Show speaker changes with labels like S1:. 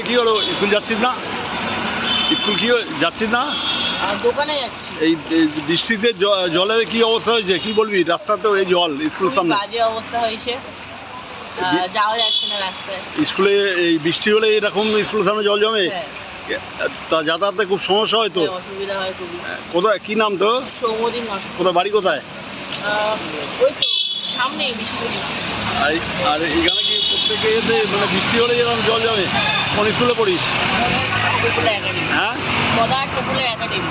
S1: কি হলো? স্কুল যাচ্ছিস না? স্কুল কি যাচ্ছিস না?
S2: দোকানে যাচ্ছি।
S1: এই বৃষ্টিতে জলের কি অবস্থা হয়েছে? কি বলবি? রাস্তাতে এই জল স্কুল সামনে।
S2: বাজে অবস্থা হয়েছে। যাওয়া যাচ্ছে না রাস্তায়।
S1: স্কুলে এই বৃষ্টি হলে এরকম স্কুলের সামনে জল জমে?
S2: হ্যাঁ।
S1: তা যাতায়াতে খুব সমস্যা হয় তো?
S2: হ্যাঁ, অসুবিধা হয় খুবই।
S1: কোথায় কি নাম তো
S2: সৌমদিন
S1: কোথায় বাড়ি কোথায়?
S2: আহ, ওই তো সামনেই
S1: আর আর এখানে কি প্রত্যেকে এসে মানে বৃষ্টি হলে যেরকম জল যাবে? কোন স্কুলে পড়িস? হ্যাঁ?
S2: একাডেমি